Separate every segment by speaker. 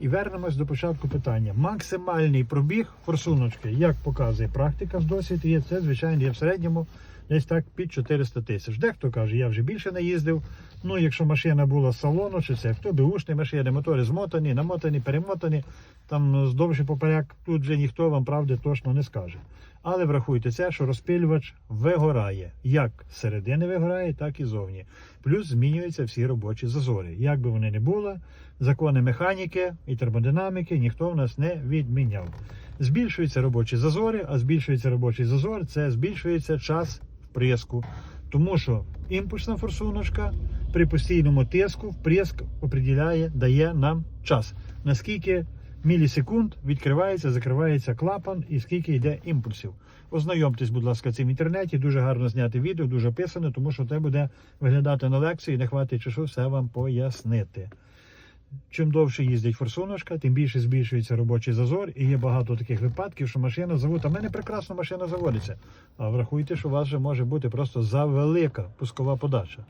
Speaker 1: І вернемось до початку питання. Максимальний пробіг форсуночки, як показує практика з досвіду, є це, звичайно, є в середньому десь так під 400 тисяч. Дехто каже, я вже більше не їздив. Ну, якщо машина була салону, чи це хто беушні машини, мотори змотані, намотані, перемотані, там здовж поперек, тут вже ніхто вам правди точно не скаже. Але врахуйте це, що розпилювач вигорає. Як середини вигорає, так і зовні. Плюс змінюються всі робочі зазори. Як би вони не були, закони механіки і термодинаміки ніхто в нас не відміняв. Збільшуються робочі зазори, а збільшується робочий зазор, це збільшується час вприску. Тому що імпульсна форсуночка при постійному тиску вприск определяє, дає нам час. Наскільки мілісекунд відкривається, закривається клапан і скільки йде імпульсів. Ознайомтесь, будь ласка, цим в інтернеті. Дуже гарно зняти відео, дуже описано, тому що це буде виглядати на лекції, не хватить часу все вам пояснити. Чим довше їздить форсуночка, тим більше збільшується робочий зазор, і є багато таких випадків, що машина завод. А в мене прекрасно машина заводиться. А врахуйте, що у вас вже може бути просто завелика пускова подача.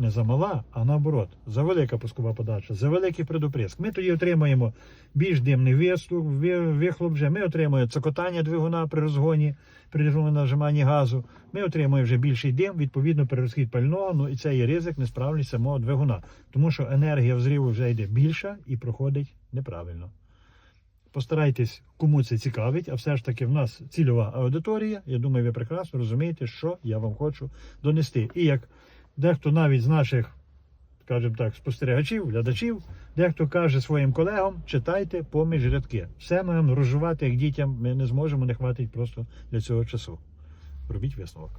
Speaker 1: Не замала, а наоборот, завелика пускова подача, завеликий предоприск. Ми тоді отримаємо більш димний виступ, вихлоп вже. Ми отримуємо цокотання двигуна при розгоні, при нажиманні газу. Ми отримуємо вже більший дим, відповідно перерозхід пального. Ну і це є ризик несправність самого двигуна, тому що енергія взриву вже йде більша і проходить неправильно. Постарайтесь, кому це цікавить, а все ж таки в нас цільова аудиторія. Я думаю, ви прекрасно розумієте, що я вам хочу донести. І як дехто навіть з наших, скажімо так, спостерігачів, глядачів, дехто каже своїм колегам, читайте поміж рядки. Все ми розжувати як дітям ми не зможемо, не хватить просто для цього часу. Робіть висновок.